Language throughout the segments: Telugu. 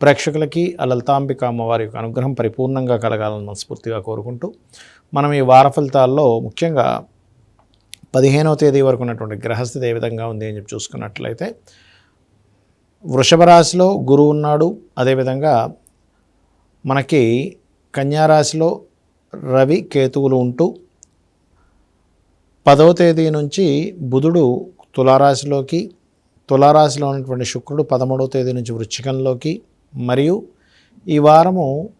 ప్రేక్షకులకి ఆ లలితాంబిక అమ్మవారి యొక్క అనుగ్రహం పరిపూర్ణంగా కలగాలని మనస్ఫూర్తిగా కోరుకుంటూ మనం ఈ వార ఫలితాల్లో ముఖ్యంగా పదిహేనవ తేదీ వరకు ఉన్నటువంటి గ్రహస్థితి ఏ విధంగా ఉంది అని చెప్పి చూసుకున్నట్లయితే వృషభ రాశిలో గురువు ఉన్నాడు. అదేవిధంగా మనకి కన్యారాశిలో రవి కేతువులు ఉంటూ పదవ తేదీ నుంచి బుధుడు తులారాశిలోకి తులారాశిలో ఉన్నటువంటి శుక్రుడు పదమూడవ తేదీ నుంచి వృశ్చికంలోకి మరియు ఈ వారము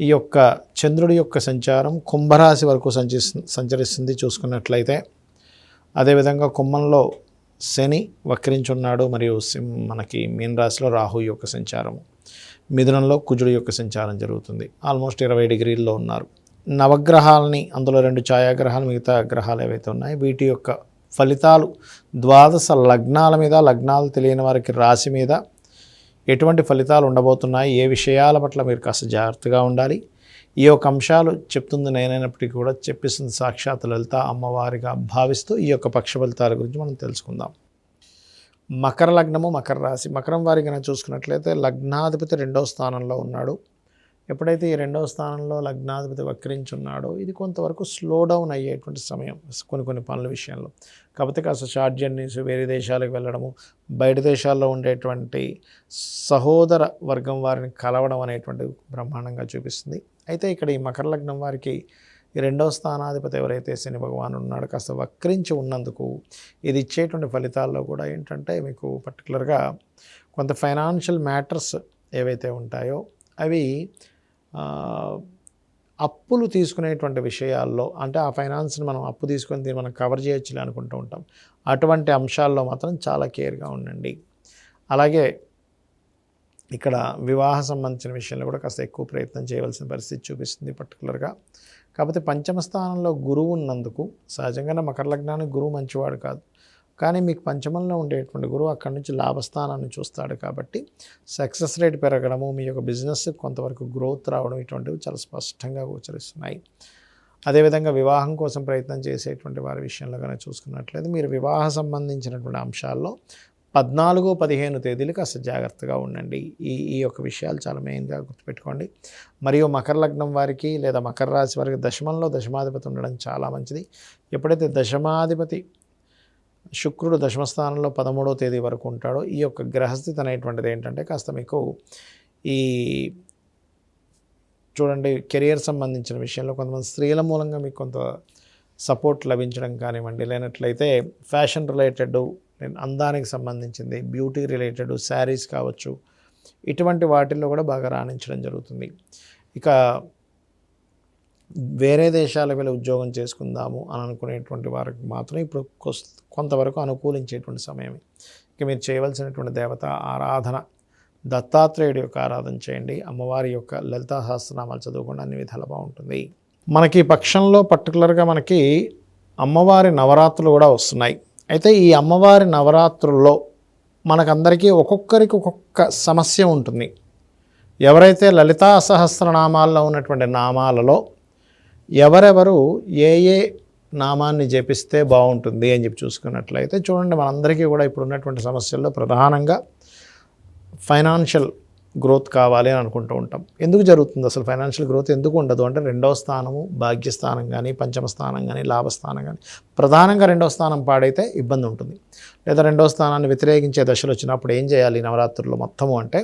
ఈ యొక్క చంద్రుడి యొక్క సంచారం కుంభరాశి వరకు సంచి సంచరిస్తుంది చూసుకున్నట్లయితే. అదేవిధంగా కుంభంలో శని వక్రించున్నాడు మరియు మనకి మీన రాశిలో రాహు యొక్క సంచారము. మిథునంలో కుజుడు యొక్క సంచారం జరుగుతుంది. ఆల్మోస్ట్ ఇరవై డిగ్రీల్లో ఉన్నారు. నవగ్రహాలని అందులో రెండు ఛాయాగ్రహాలు మిగతా గ్రహాలు ఏవైతే ఉన్నాయో వీటి యొక్క ఫలితాలు ద్వాదశ లగ్నాల మీద లగ్నాలు తెలియని వారికి రాశి మీద ఎటువంటి ఫలితాలు ఉండబోతున్నాయి? ఏ విషయాల పట్ల మీరు కాస్త జాగ్రత్తగా ఉండాలి? ఈ యొక్క అంశాలు చెప్తుంది నేనైనప్పటికీ కూడా చెప్పిస్తుంది సాక్షాత్ లలిత అమ్మవారిగా భావిస్తూ ఈ యొక్క పక్ష ఫలితాల గురించి మనం తెలుసుకుందాం. మకర లగ్నము మకర రాశి. మకరం వారి కనుక చూసుకున్నట్లయితే లగ్నాధిపతి రెండో స్థానంలో ఉన్నాడు. ఎప్పుడైతే ఈ రెండవ స్థానంలో లగ్నాధిపతి వక్రించున్నాడో ఇది కొంతవరకు స్లో డౌన్ అయ్యేటువంటి సమయం కొన్ని కొన్ని పనుల విషయంలో. కాకపోతే కాస్త షార్ట్ జర్నీస్ వేరే దేశాలకు వెళ్ళడము బయట దేశాల్లో ఉండేటువంటి సహోదర వర్గం వారిని కలవడం అనేటువంటి బ్రహ్మాండంగా చూపిస్తుంది. అయితే ఇక్కడ ఈ మకర లగ్నం వారికి ఈ రెండవ స్థానాధిపతి ఎవరైతే శని భగవాన్ ఉన్నాడో కాస్త వక్రించి ఉన్నందుకు ఇది ఇచ్చేటువంటి ఫలితాల్లో కూడా ఏంటంటే మీకు పర్టికులర్గా కొంత ఫైనాన్షియల్ మ్యాటర్స్ ఏవైతే ఉంటాయో అవి అప్పులు తీసుకునేటువంటి విషయాల్లో అంటే ఆ ఫైనాన్స్ని మనం అప్పు తీసుకొని దీన్ని మనం కవర్ చేయొచ్చులే అనుకుంటూ ఉంటాం. అటువంటి అంశాల్లో మాత్రం చాలా కేర్గా ఉండండి. అలాగే ఇక్కడ వివాహ సంబంధించిన విషయంలో కూడా కాస్త ఎక్కువ ప్రయత్నం చేయవలసిన పరిస్థితి చూపిస్తుంది పర్టికులర్గా కాకపోతే పంచమ స్థానంలో గురువు ఉన్నందుకు సహజంగానే మకర లగ్నానికి గురువు మంచివాడు కాదు. కానీ మీకు పంచమంలో ఉండేటువంటి గురువు అక్కడి నుంచి లాభస్థానాన్ని చూస్తాడు కాబట్టి సక్సెస్ రేట్ పెరగడము మీ యొక్క బిజినెస్ కొంతవరకు గ్రోత్ రావడం ఇటువంటివి చాలా స్పష్టంగా గోచరిస్తున్నాయి. అదేవిధంగా వివాహం కోసం ప్రయత్నం చేసేటువంటి వారి విషయంలో కనుక చూసుకున్నట్లయితే మీరు వివాహ సంబంధించినటువంటి అంశాల్లో పద్నాలుగు పదిహేను తేదీలు కాస్త జాగ్రత్తగా ఉండండి. ఈ ఈ యొక్క విషయాలు చాలా మెయిన్గా గుర్తుపెట్టుకోండి. మరియు మకర లగ్నం వారికి లేదా మకర రాశి వారికి దశమంలో దశమాధిపతి ఉండడం చాలా మంచిది. ఎప్పుడైతే దశమాధిపతి శుక్రుడు దశమస్థానంలో పదమూడవ తేదీ వరకు ఉంటాడో. ఈ యొక్క గ్రహస్థితి అనేటువంటిది ఏంటంటే కాస్త మీకు ఈ చూడండి కెరియర్ సంబంధించిన విషయంలో కొంతమంది స్త్రీల మూలంగా మీకు కొంత సపోర్ట్ లభించడం కానివ్వండి. లేనట్లయితే ఫ్యాషన్ రిలేటెడ్ అందానికి సంబంధించింది బ్యూటీ రిలేటెడ్ శారీస్ కావచ్చు ఇటువంటి వాటిల్లో కూడా బాగా రాణించడం జరుగుతుంది. ఇక వేరే దేశాలకు వెళ్ళి ఉద్యోగం చేసుకుందాము అని అనుకునేటువంటి వారికి మాత్రం ఇప్పుడు కొంతవరకు అనుకూలించేటువంటి సమయమే ఇక మీరు చేయవలసినటువంటి దేవత ఆరాధన దత్తాత్రేయుడి యొక్క ఆరాధన చేయండి. అమ్మవారి యొక్క లలితా సహస్రనామాలు చదువుకుండా. అన్ని విధాలు బాగుంటుంది. మనకి పక్షంలో పర్టికులర్గా మనకి అమ్మవారి నవరాత్రులు కూడా వస్తున్నాయి. అయితే ఈ అమ్మవారి నవరాత్రుల్లో మనకందరికీ ఒక్కొక్కరికి ఒక్కొక్క సమస్య ఉంటుంది. ఎవరైతే లలితా సహస్రనామాల్లో ఉన్నటువంటి నామాలలో ఎవరెవరు ఏ ఏ నామాన్ని జపిస్తే బాగుంటుంది అని చెప్పి చూసుకున్నట్లయితే చూడండి మనందరికీ కూడా ఇప్పుడు ఉన్నటువంటి సమస్యల్లో ప్రధానంగా ఫైనాన్షియల్ గ్రోత్ కావాలి అని అనుకుంటూ ఉంటాం. ఎందుకు జరుగుతుంది అసలు ఫైనాన్షియల్ గ్రోత్ ఎందుకు ఉండదు అంటే రెండవ స్థానము భాగ్యస్థానం కానీ పంచమ స్థానం కానీ లాభస్థానం కానీ ప్రధానంగా రెండవ స్థానం పాడైతే ఇబ్బంది ఉంటుంది. లేదా రెండవ స్థానాన్ని వ్యతిరేకించే దశలు వచ్చినప్పుడు ఏం చేయాలి నవరాత్రుల్లో మొత్తము అంటే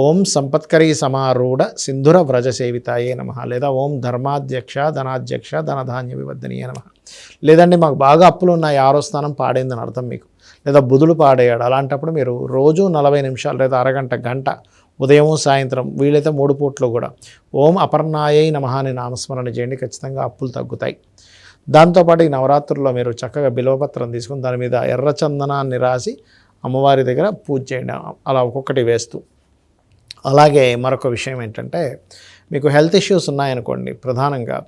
ఓం సంపత్కరీ సమారూఢ సింధుర వ్రజ సేవితాయే నమ. లేదా ఓం ధర్మాధ్యక్ష ధనాధ్యక్ష ధనధాన్య వివర్ధనీయ నమ. లేదండి మాకు బాగా అప్పులు ఉన్నాయి ఆరో స్థానం పాడైందని అర్థం మీకు. లేదా బుధులు పాడేయాడు అలాంటప్పుడు మీరు రోజు నలభై నిమిషాలు లేదా అరగంట గంట ఉదయం సాయంత్రం వీలైతే మూడు పూట్లు కూడా ఓం అపర్ణాయై నమః అని నామస్మరణ చేయండి ఖచ్చితంగా అప్పులు తగ్గుతాయి. దాంతోపాటు ఈ నవరాత్రుల్లో మీరు చక్కగా బిల్వపత్రం తీసుకుని దాని మీద ఎర్ర చందనాన్ని రాసి అమ్మవారి దగ్గర పూజ చేయండి. అలా ఒక్కొక్కటి వేస్తూ అలాగే మరొక విషయం ఏంటంటే మీకు హెల్త్ ఇష్యూస్ ఉన్నాయనుకోండి ప్రధానంగా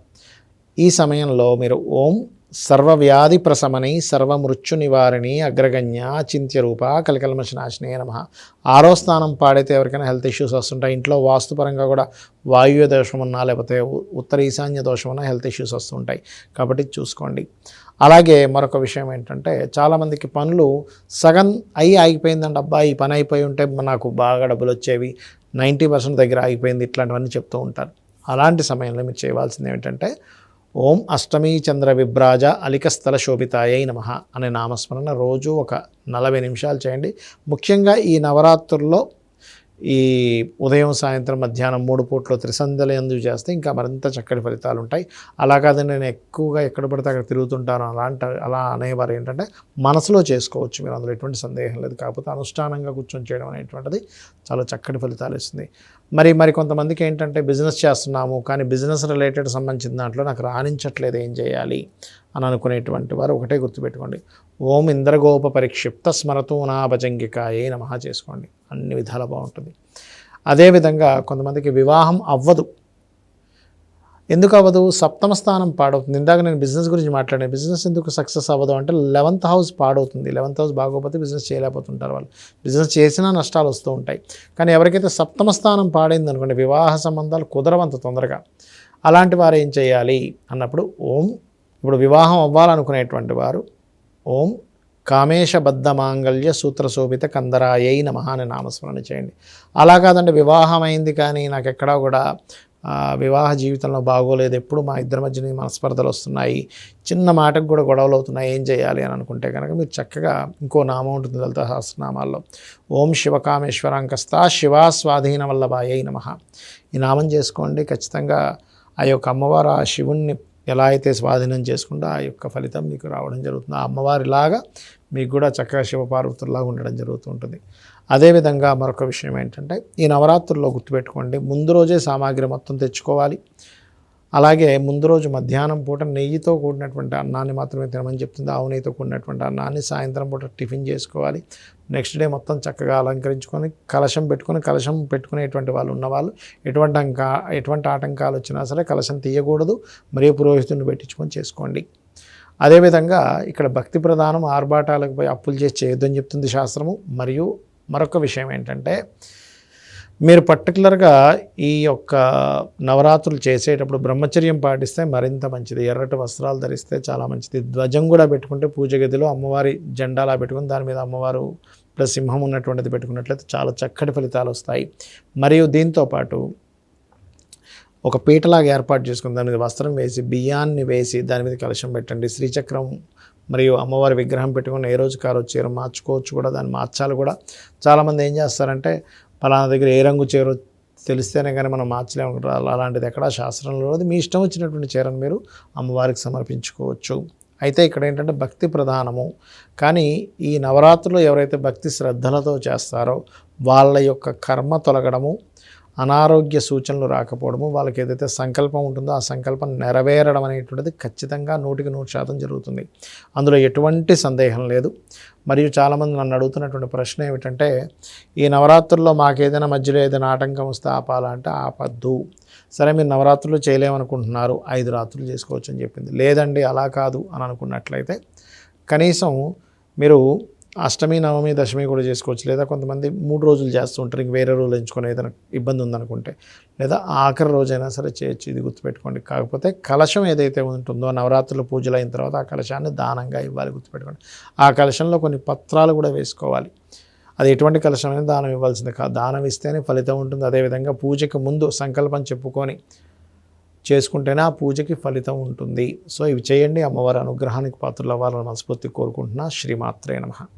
ఈ సమయంలో మీరు ఓం సర్వవ్యాధి ప్రశమని సర్వమృత్యు నివారిణి అగ్రగణ్య చింత్య రూప కలికల్మశనాశినే నమ. ఆరో స్థానం పాడైతే ఎవరికైనా హెల్త్ ఇష్యూస్ వస్తుంటాయి. ఇంట్లో వాస్తుపరంగా కూడా వాయువ్య దోషం ఉన్నా లేకపోతే ఉత్తర ఈశాన్య దోషం ఉన్నా హెల్త్ ఇష్యూస్ వస్తుంటాయి. కాబట్టి చూసుకోండి. అలాగే మరొక విషయం ఏంటంటే చాలామందికి పనులు సగం అయి ఆగిపోయిందండి. అబ్బా ఈ పని అయిపోయి ఉంటే నాకు బాగా డబ్బులు వచ్చేవి నైంటీ పర్సెంట్ దగ్గర ఆగిపోయింది ఇట్లాంటివన్నీ చెప్తూ ఉంటారు. అలాంటి సమయంలో మీరు చేయవలసింది ఏమిటంటే ఓం అష్టమీ చంద్ర విభ్రాజ అలికస్థల శోభితాయై నమ అనే నామస్మరణ రోజు ఒక నలభై నిమిషాలు చేయండి. ముఖ్యంగా ఈ నవరాత్రుల్లో ఈ ఉదయం సాయంత్రం మధ్యాహ్నం మూడు పూట్లో త్రిసంధ్యలు ఎందుకు చేస్తే ఇంకా మరింత చక్కటి ఫలితాలు ఉంటాయి. అలా కాదని నేను ఎక్కువగా ఎక్కడ పడితే అక్కడ తిరుగుతుంటాను. అలాంటి అలా అనేవారు ఏంటంటే మనసులో చేసుకోవచ్చు. మీరు అందులో ఎటువంటి సందేహం లేదు. కాకపోతే అనుష్ఠానంగా కూర్చొని చేయడం అనేటువంటిది చాలా చక్కటి ఫలితాలు ఇస్తుంది. మరి మరి కొంతమందికి ఏంటంటే బిజినెస్ చేస్తున్నాము కానీ బిజినెస్ రిలేటెడ్ సంబంధించిన దాంట్లో నాకు రాణించట్లేదు ఏం చేయాలి అని అనుకునేటువంటి వారు ఒకటే గుర్తుపెట్టుకోండి. ఓం ఇంద్రగోప పరిక్షిప్త స్మరతూ నా నమః చేసుకోండి. అన్ని విధాలా బాగుంటుంది. అదేవిధంగా కొంతమందికి వివాహం అవ్వదు. ఎందుకు అవ్వదు సప్తమ స్థానం పాడవుతుంది. ఇందాక నేను బిజినెస్ గురించి మాట్లాడాను. బిజినెస్ ఎందుకు సక్సెస్ అవ్వదు అంటే లెవెంత్ హౌస్ పాడవుతుంది. లెవెంత్ హౌస్ బాగోకపోతే బిజినెస్ చేయలేకపోతుంటారు వాళ్ళు. బిజినెస్ చేసినా నష్టాలు వస్తూ ఉంటాయి. కానీ ఎవరికైతే సప్తమ స్థానం పాడైంది అనుకోండి వివాహ సంబంధాలు కుదరవంత తొందరగా. అలాంటి వారు ఏం చేయాలి? అన్నప్పుడు ఓం ఇప్పుడు వివాహం అవ్వాలనుకునేటువంటి వారు ఓం కామేశబద్ధ మాంగళ్య సూత్ర శోభిత కందరాయై నమ అని నామస్మరణ చేయండి. అలా కాదండి వివాహం అయింది కానీ నాకు ఎక్కడా కూడా వివాహ జీవితంలో బాగోలేదు. ఎప్పుడు మా ఇద్దరి మధ్యన మనస్పర్ధలు వస్తున్నాయి. చిన్న మాటకు కూడా గొడవలు అవుతున్నాయి. ఏం చేయాలి అని అనుకుంటే కనుక మీరు చక్కగా ఇంకో నామం ఉంటుంది లలిత సహస్రనామాల్లో. ఓం శివకామేశ్వరాంకస్తా శివా స్వాధీన వల్లభాయై నమ. ఈ నామం చేసుకోండి. ఖచ్చితంగా ఆ యొక్క అమ్మవారు ఆ శివుణ్ణి ఎలా అయితే స్వాధీనం చేసుకుంటే ఆ యొక్క ఫలితం మీకు రావడం జరుగుతుంది. ఆ అమ్మవారిలాగా మీకు కూడా చక్కగా శివపార్వతుల్లాగా ఉండడం జరుగుతూ ఉంటుంది. అదేవిధంగా మరొక విషయం ఏంటంటే ఈ నవరాత్రుల్లో గుర్తుపెట్టుకోండి. ముందు రోజే సామాగ్రి మొత్తం తెచ్చుకోవాలి. అలాగే ముందు రోజు మధ్యాహ్నం పూట నెయ్యితో కూడినటువంటి అన్నాన్ని మాత్రమే తినమని చెప్తుంది. ఆవు నెయ్యితో కూడినటువంటి అన్నాన్ని సాయంత్రం పూట టిఫిన్ చేసుకోవాలి. నెక్స్ట్ డే మొత్తం చక్కగా అలంకరించుకొని కలశం పెట్టుకొని కలశం పెట్టుకునేటువంటి వాళ్ళు ఉన్నవాళ్ళు. ఎటువంటి అంకా ఎటువంటి ఆటంకాలు వచ్చినా సరే కలశం తీయకూడదు. మరియు పురోహితుడిని పెట్టించుకొని చేసుకోండి. అదేవిధంగా ఇక్కడ భక్తి ప్రధానం ఆర్భాటాలకు పోయి అప్పులు చేసి చేయొద్దని చెప్తుంది శాస్త్రము. మరియు మరొక విషయం ఏంటంటే మీరు పర్టికులర్గా ఈ యొక్క నవరాత్రులు చేసేటప్పుడు బ్రహ్మచర్యం పాటిస్తే మరింత మంచిది. ఎర్రటి వస్త్రాలు ధరిస్తే చాలా మంచిది. ధ్వజం కూడా పెట్టుకుంటే పూజ గదిలో అమ్మవారి జెండాలా పెట్టుకుని దాని మీద అమ్మవారు ప్లస్ సింహం ఉన్నటువంటిది పెట్టుకున్నట్లయితే చాలా చక్కటి ఫలితాలు వస్తాయి. మరియు దీంతో పాటు ఒక పీటలాగా ఏర్పాటు చేసుకుని దాని మీద వస్త్రం వేసి బియ్యాన్ని వేసి దాని మీద కలశం పెట్టండి. శ్రీచక్రం మరియు అమ్మవారి విగ్రహం పెట్టుకుని ఏ రోజు కారు చీర మార్చుకోవచ్చు కూడా దాన్ని మార్చాలి కూడా. చాలామంది ఏం చేస్తారంటే పలానా దగ్గర ఏ రంగు చీర తెలిస్తేనే కానీ మనం మార్చలేము. అలాంటిది ఎక్కడా శాస్త్రంలో లేదు మీ ఇష్టం వచ్చినటువంటి చీరను మీరు అమ్మవారికి సమర్పించుకోవచ్చు. అయితే ఇక్కడ ఏంటంటే భక్తి ప్రధానము. కానీ ఈ నవరాత్రులు ఎవరైతే భక్తి శ్రద్ధలతో చేస్తారో వాళ్ళ యొక్క కర్మ తొలగడము అనారోగ్య సూచనలు రాకపోవడము వాళ్ళకి ఏదైతే సంకల్పం ఉంటుందో ఆ సంకల్పం నెరవేరడం అనేటువంటిది ఖచ్చితంగా నూటికి నూరు శాతం జరుగుతుంది. అందులో ఎటువంటి సందేహం లేదు. మరియు చాలామంది నన్ను అడుగుతున్నటువంటి ప్రశ్న ఏమిటంటే ఈ నవరాత్రుల్లో మాకు ఏదైనా మధ్యలో ఏదైనా ఆటంకం వస్తే ఆపాలంటే ఆపద్దు. సరే మీరు నవరాత్రులు చేయలేమనుకుంటున్నారు ఐదు రాత్రులు చేసుకోవచ్చు అని చెప్పింది. లేదండి అలా కాదు అని అనుకున్నట్లయితే కనీసం మీరు అష్టమి నవమి దశమి కూడా చేసుకోవచ్చు. లేదా కొంతమంది మూడు రోజులు చేస్తూ ఉంటారు. ఇంక వేరే రోజులు ఎంచుకొని ఏదైనా ఇబ్బంది ఉందనుకుంటే. లేదా ఆఖరి రోజైనా సరే చేయొచ్చు. ఇది గుర్తుపెట్టుకోండి. కాకపోతే కలశం ఏదైతే ఉంటుందో నవరాత్రులు పూజలు అయిన తర్వాత ఆ కలశాన్ని దానంగా ఇవ్వాలి గుర్తుపెట్టుకోండి. ఆ కలశంలో కొన్ని పత్రాలు కూడా వేసుకోవాలి. అది ఎటువంటి కలశమైనా దానం ఇవ్వాల్సింది కాదు దానం ఇస్తేనే ఫలితం ఉంటుంది. అదేవిధంగా పూజకి ముందు సంకల్పం చెప్పుకొని చేసుకుంటేనే ఆ పూజకి ఫలితం ఉంటుంది. సో ఇవి చేయండి. అమ్మవారి అనుగ్రహానికి పాత్రలు అవ్వాలని మనస్ఫూర్తి కోరుకుంటున్నా. శ్రీమాత్రే నమః.